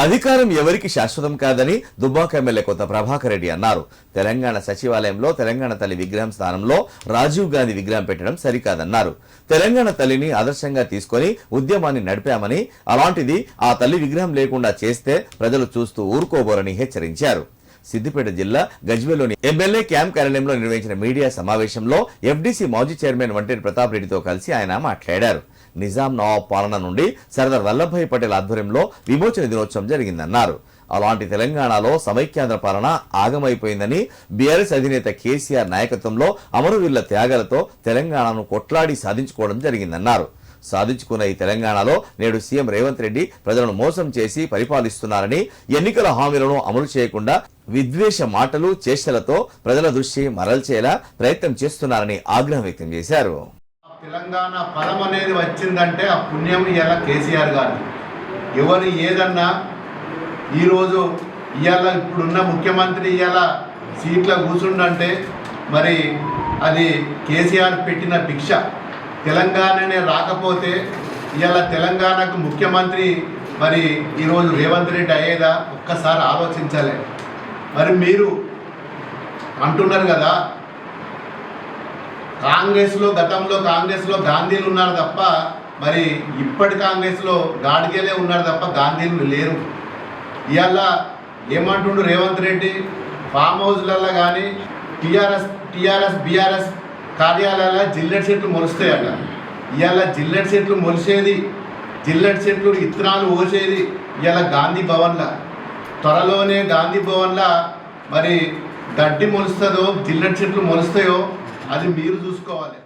అధికారం ఎవరికి శాశ్వతం కాదని దుబ్బాక ఎమ్మెల్యే కొత్త ప్రభాకర్ రెడ్డి అన్నారు. తెలంగాణ సచివాలయంలో తెలంగాణ తల్లి విగ్రహం స్థానంలో రాజీవ్ గాంధీ విగ్రహం పెట్టడం సరికాదన్నారు. తెలంగాణ తల్లిని ఆదర్శంగా తీసుకొని ఉద్యమాన్ని నడిపామని అలాంటిది ఆ తల్లి విగ్రహం లేకుండా చేస్తే ప్రజలు చూస్తూ ఊరుకోబోరని హెచ్చరించారు. సిద్దిపేట జిల్లా గజ్వేల్లోని ఎమ్మెల్యే క్యాంప్ కార్యాలయంలో నిర్వహించిన మీడియా సమావేశంలో ఎఫ్డీసీ మాజీ చైర్మన్ వంటేరు ప్రతాప్ రెడ్డితో కలిసి ఆయన మాట్లాడారు. నిజాం నవాబ్ పాలన నుండి సర్దార్ వల్లభాయ్ పటేల్ ఆధ్వర్యంలో విమోచన దినోత్సవం జరిగిందన్నారు. అలాంటి తెలంగాణలో సమైక్యాంధ్ర పాలన ఆగమైపోయిందని బీఆర్ఎస్ అధినేత కేసీఆర్ నాయకత్వంలో అమరవీరుల త్యాగాలతో తెలంగాణను కొట్లాడి సాధించుకోవడం జరిగిందన్నారు. సాధించుకున్న ఈ తెలంగాణలో నేడు సీఎం రేవంత్ రెడ్డి ప్రజలను మోసం చేసి పరిపాలిస్తున్నారని ఎన్నికల హామీలను అమలు చేయకుండా విద్వేష మాటలు చేష్టలతో ప్రజల దృష్టి మరల్చేలా ప్రయత్నం చేస్తున్నారని ఆగ్రహం వ్యక్తం చేశారు. తెలంగాణ పదం అనేది వచ్చిందంటే ఆ పుణ్యం ఇవాళ కేసీఆర్ గారు. ఎవరు ఏదన్నా ఈరోజు ఇవాళ ఇప్పుడున్న ముఖ్యమంత్రి ఇవాళ సీట్లో కూర్చుండంటే మరి అది కేసీఆర్ పెట్టిన భిక్ష. తెలంగాణనే రాకపోతే ఇవాళ తెలంగాణకు ముఖ్యమంత్రి మరి ఈరోజు రేవంత్ రెడ్డి అయ్యేదా ఒక్కసారి ఆలోచించాలి. మరి మీరు అంటున్నారు కదా కాంగ్రెస్లో గతంలో కాంగ్రెస్లో గాంధీలు ఉన్నారు తప్ప మరి ఇప్పటి కాంగ్రెస్లో గాడిగేలే ఉన్నారు తప్ప గాంధీలు లేరు. ఇవాళ ఏమంటుండు రేవంత్ రెడ్డి? ఫామ్ హౌస్లలో కానీ టీఆర్ఎస్ టీఆర్ఎస్ బీఆర్ఎస్ కార్యాలయాల జిల్లెట్ చెట్లు మొలుస్తాయట. ఇవాళ జిల్లెట్ చెట్లు మొలిసేది జిల్లెట్ చెట్లు ఇత్తనాలు పోసేది ఇవాళ గాంధీ భవన్లా. త్వరలోనే గాంధీ భవన్లా మరి గడ్డి మొలుస్తుందో జిల్లెట్ చెట్లు మొలుస్తాయో అది మీరు చూసుకోవాలి